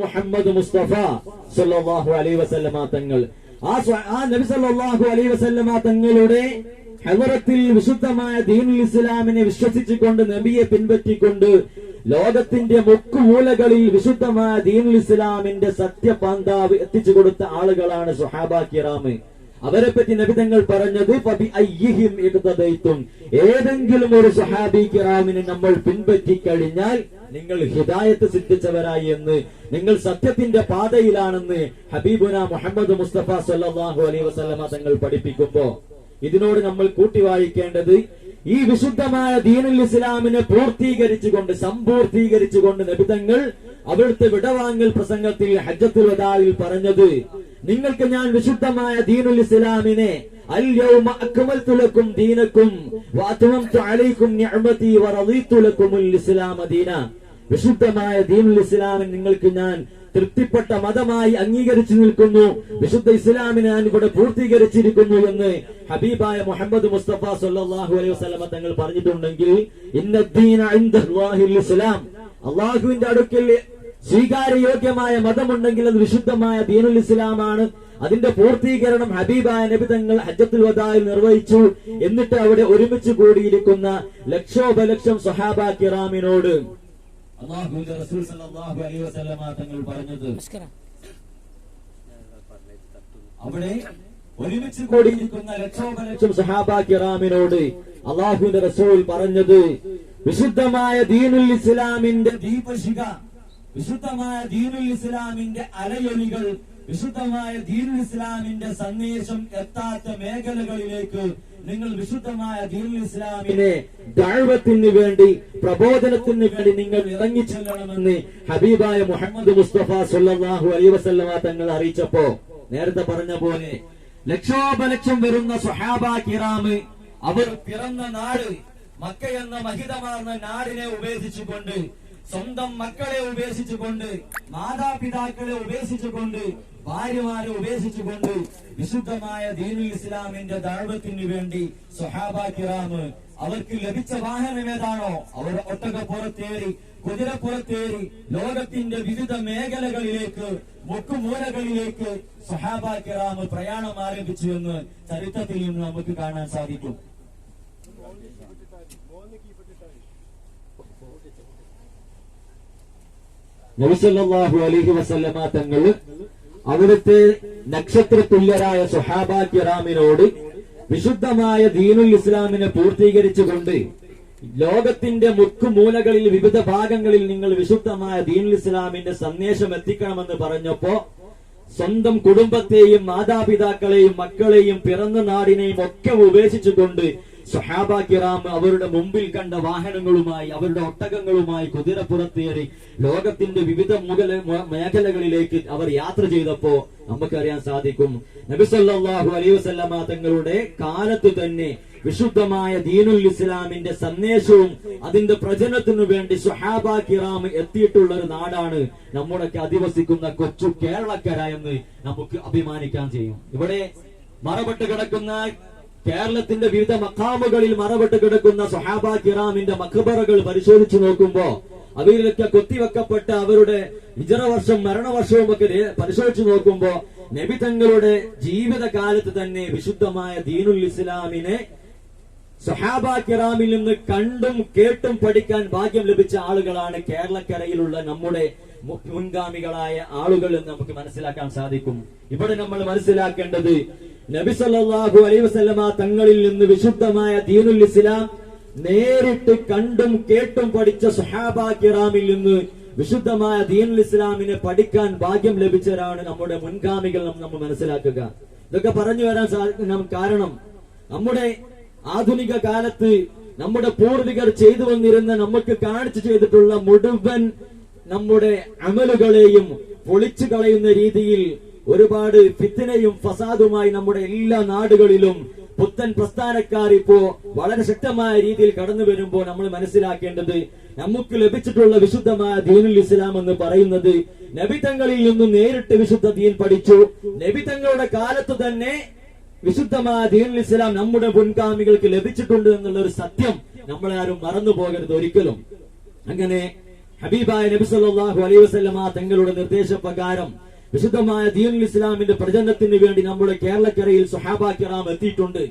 മുഹമ്മദ് മുസ്തഫ സല്ലല്ലാഹു അലൈഹി വസല്ലമ തങ്ങൾ ആ നബി സല്ലല്ലാഹു അലൈഹി വസല്ലമ തങ്ങളുടെ ഹലറത്തിൽ വിശുദ്ധമായ ദീനുൽ ഇസ്ലാമിനെ വിശ്വസിച്ചുകൊണ്ട് നബിയെ പിൻപറ്റിക്കൊണ്ട് ലോകത്തിന്റെ മുക്കുമൂലകളിൽ വിശുദ്ധമായ ദീനുൽ ഇസ്ലാമിന്റെ സത്യപാന്താവ് എത്തിച്ചു കൊടുത്ത ആളുകളാണ് സുഹാബ കിറാമ് അവരെ പറ്റി നബിതങ്ങൾ പറഞ്ഞത്. ഏതെങ്കിലും ഒരു സഹാബി കിറാമിനെ നമ്മൾ പിൻപറ്റി കഴിഞ്ഞാൽ നിങ്ങൾ ഹിദായത്ത് സിദ്ധിച്ചവരായി എന്ന് നിങ്ങൾ സത്യത്തിന്റെ പാതയിലാണെന്ന് ഹബീബുന മുഹമ്മദ് മുസ്തഫ സല്ലല്ലാഹു അലൈഹി വസ്ലമ തങ്ങൾ പഠിപ്പിക്കുമ്പോ ഇതിനോട് നമ്മൾ കൂട്ടി വായിക്കേണ്ടത് ഈ വിശുദ്ധമായ ദീനുൽ ഇസ്ലാമിനെ പൂർത്തീകരിച്ചുകൊണ്ട് സമ്പൂർത്തീകരിച്ചുകൊണ്ട് നബിതങ്ങൾ അവിടുത്തെ വിടവാങ്ങൽ പ്രസംഗത്തിൽ ഹജ്ജത്തുൽ വതാവിൽ പറഞ്ഞത് നിങ്ങൾക്ക് ഞാൻ വിശുദ്ധമായ ദീനുൽ ഇസ്ലാമിനെ ും ദീന. വിശുദ്ധമായ ദീനുൽ ഇസ്ലാമിൽ നിങ്ങൾക്ക് ഞാൻ തൃപ്തിപ്പെട്ട മതമായി അംഗീകരിച്ചു നിൽക്കുന്നു. വിശുദ്ധ ഇസ്ലാമിനെ ഞാൻ ഇവിടെ പൂർത്തീകരിച്ചിരിക്കുന്നു എന്ന് ഹബീബായ മുഹമ്മദ് മുസ്തഫ സല്ലല്ലാഹു അലൈഹി വസ്ലമ തങ്ങൾ പറഞ്ഞിട്ടുണ്ടെങ്കിൽ ഇസ്ലാം. അള്ളാഹുവിന്റെ അടുക്കൽ സ്വീകാര്യയോഗ്യമായ മതമുണ്ടെങ്കിൽ അത് വിശുദ്ധമായ ദീനുൽ ഇസ്ലാമാണ്. അതിന്റെ പൂർത്തീകരണം ഹബീബായ നബി തങ്ങൾ ഹജ്ജത്തുൽ വദായിൽ നിർവഹിച്ചു. എന്നിട്ട് അവിടെ ഒരുമിച്ച് കൂടിയിരിക്കുന്ന ലക്ഷോപലക്ഷം സഹാബ കിറാമിനോട് അള്ളാഹുവിന്റെ റസൂൽ സല്ലല്ലാഹു അലൈഹി വസല്ലമ തങ്ങൾ പറഞ്ഞത് അവിടെ ഒരുമിച്ച് കൂടിയിരിക്കുന്ന ലക്ഷോപലക്ഷം സഹാബ കിറാമിനോട് അള്ളാഹുവിന്റെ റസൂൽ പറഞ്ഞത് വിശുദ്ധമായ ദീനുൽ ഇസ്ലാമിന്റെ ദീപശിക വിശുദ്ധമായ ദീനുൽ ഇസ്ലാമിന്റെ അലയൊലികൾ വിശുദ്ധമായ ദീൻ ഇസ്ലാമിന്റെ സന്ദേശം എത്താത്ത മേഖലകളിലേക്ക് നിങ്ങൾ വിശുദ്ധമായ ദീൻ ഇസ്ലാമിനെ ദാഴ്വത്തിന് വേണ്ടി പ്രബോധനത്തിന് വേണ്ടി നിങ്ങൾ ഇറങ്ങി ചെല്ലണമെന്ന് ഹബീബായ മുഹമ്മദ് മുസ്തഫ സല്ലല്ലാഹു അലൈഹി വസല്ലമ തങ്ങൾ അറിയിച്ചപ്പോ നേരത്തെ പറഞ്ഞ പോലെ ലക്ഷോപലക്ഷം വരുന്ന സുഹാബ കിറാമ് അവർ പിറന്ന നാട് മക്ക എന്ന മഹിതമാർന്ന നാടിനെ ഉപേക്ഷിച്ചുകൊണ്ട് സ്വന്തം മക്കളെ ഉപേക്ഷിച്ചുകൊണ്ട് മാതാപിതാക്കളെ ഉപേക്ഷിച്ചുകൊണ്ട് ഭാര്യമാരെ ഉപേക്ഷിച്ചുകൊണ്ട് വിശുദ്ധമായ ദീനുൽ ഇസ്ലാമിന്റെ ദാഴ്വത്തിന് വേണ്ടി സുഹാബാക്കിറാമ് കിറാമ് അവർക്ക് ലഭിച്ച വാഹനം ഏതാണോ അവർ ഒട്ടകപ്പുറത്തേറി കുതിരപ്പുറത്തേറി ലോകത്തിന്റെ വിവിധ മേഖലകളിലേക്ക് മുക്കുമൂലകളിലേക്ക് സുഹാബാക്കിറാമ് കിറാമ് പ്രയാണം ആരംഭിച്ചു എന്ന് ചരിത്രത്തിൽ നിന്ന് നമുക്ക് കാണാൻ സാധിക്കും. നബിസല്ലാഹു അലഹി വസല്ലമ തങ്ങൾ അവിടുത്തെ നക്ഷത്ര തുല്യരായ സുഹാബാക്യറാമിനോട് വിശുദ്ധമായ ദീനുൽ ഇസ്ലാമിനെ പൂർത്തീകരിച്ചുകൊണ്ട് ലോകത്തിന്റെ മുക്കുമൂലകളിൽ വിവിധ ഭാഗങ്ങളിൽ നിങ്ങൾ വിശുദ്ധമായ ദീനുൽ ഇസ്ലാമിന്റെ സന്ദേശം എത്തിക്കണമെന്ന് പറഞ്ഞപ്പോ സ്വന്തം കുടുംബത്തെയും മാതാപിതാക്കളെയും മക്കളെയും പിറന്ന നാടിനെയും ഒക്കെ ഉപേക്ഷിച്ചുകൊണ്ട് സുഹാബ കിറാം അവരുടെ മുമ്പിൽ കണ്ട വാഹനങ്ങളുമായി അവരുടെ ഒട്ടകങ്ങളുമായി കുതിരപ്പുറത്തേറി ലോകത്തിന്റെ വിവിധ മുകല മ- മേഖലകളിലേക്ക് അവർ യാത്ര ചെയ്തപ്പോ നമുക്കറിയാൻ സാധിക്കും. നബിസല്ലാഹു അലൈഹി വസല്ലമ തങ്ങളുടെ കാലത്ത് തന്നെ വിശുദ്ധമായ ദീനുൽ ഇസ്ലാമിന്റെ സന്ദേശവും അതിന്റെ പ്രചരണത്തിനു വേണ്ടി സുഹാബ കിറാം എത്തിയിട്ടുള്ള ഒരു നാടാണ് നമ്മുടെയൊക്കെ അധിവസിക്കുന്ന കൊച്ചു കേരളക്കര എന്ന് നമുക്ക് അഭിമാനിക്കാൻ ചെയ്യും. ഇവിടെ മറപ്പെട്ട് കിടക്കുന്ന കേരളത്തിന്റെ വിവിധ മക്കാമുകളിൽ മറവിട്ട് കിടക്കുന്ന സുഹാബ കിറാമിന്റെ മഖബറകൾ പരിശോധിച്ചു നോക്കുമ്പോ അവയിലൊക്കെ കൊത്തിവെക്കപ്പെട്ട അവരുടെ ഇജറ വർഷം മരണവർഷവും ഒക്കെ പരിശോധിച്ചു നോക്കുമ്പോ നബി തങ്ങളുടെ ജീവിതകാലത്ത് തന്നെ വിശുദ്ധമായ ദീനുൽ ഇസ്ലാമിനെ സുഹാബ കിറാമിൽ നിന്ന് കണ്ടും കേട്ടും പഠിക്കാൻ ഭാഗ്യം ലഭിച്ച ആളുകളാണ് കേരളക്കരയിലുള്ള നമ്മുടെ മുൻഗാമികളായ ആളുകൾ എന്ന് നമുക്ക് മനസ്സിലാക്കാൻ സാധിക്കും. ഇവിടെ നമ്മൾ മനസ്സിലാക്കേണ്ടത് നബി സല്ലല്ലാഹു അലൈഹി വസല്ലമ തങ്ങളിൽ നിന്ന് വിശുദ്ധമായ ദീനുൽ ഇസ്ലാം നേരിട്ട് കണ്ടും കേട്ടും പഠിച്ച സഹാബ കിറാമിൽ നിന്ന് വിശുദ്ധമായ ദീനുൽ ഇസ്ലാമിനെ പഠിക്കാൻ ഭാഗ്യം ലഭിച്ചവരാണ് നമ്മുടെ മുൻഗാമികൾ നമ്മൾ മനസ്സിലാക്കുക. ഇതൊക്കെ പറഞ്ഞു വരാൻ സാധിക്കും കാരണം നമ്മുടെ ആധുനിക കാലത്ത് നമ്മുടെ പൂർവികർ ചെയ്തു വന്നിരുന്ന നമുക്ക് കാണിച്ചു ചെയ്തിട്ടുള്ള മുഴുവൻ നമ്മുടെ അമലുകളെയും പൊളിച്ചു കളയുന്ന രീതിയിൽ ഒരുപാട് ഫിത്തിനയും ഫസാദുമായി നമ്മുടെ എല്ലാ നാടുകളിലും പുത്തൻ പ്രസ്ഥാനക്കാർ ഇപ്പോ വളരെ ശക്തമായ രീതിയിൽ കടന്നു വരുമ്പോൾ നമ്മൾ മനസ്സിലാക്കേണ്ടത് നമുക്ക് ലഭിച്ചിട്ടുള്ള വിശുദ്ധമായ ദീനുൽ ഇസ്ലാം എന്ന് പറയുന്നത് നബിതങ്ങളിൽ നിന്നും നേരിട്ട് വിശുദ്ധ ദീൻ പഠിച്ചു. നബിതങ്ങളുടെ കാലത്ത് തന്നെ വിശുദ്ധമായ ദീനുൽ ഇസ്ലാം നമ്മുടെ മുൻഗാമികൾക്ക് ലഭിച്ചിട്ടുണ്ട് എന്നുള്ള ഒരു സത്യം നമ്മളാരും മറന്നു പോകരുത് ഒരിക്കലും. അങ്ങനെ ഹബീബായ നബി സല്ലല്ലാഹു അലൈഹി തങ്ങളുടെ നിർദ്ദേശപ്രകാരം വിശുദ്ധമായ ദീനുൽ ഇസ്ലാമിന്റെ പ്രചരണത്തിന് വേണ്ടി നമ്മുടെ കേരളക്കരയിൽ സുഹാബ എത്തിയിട്ടുണ്ട്.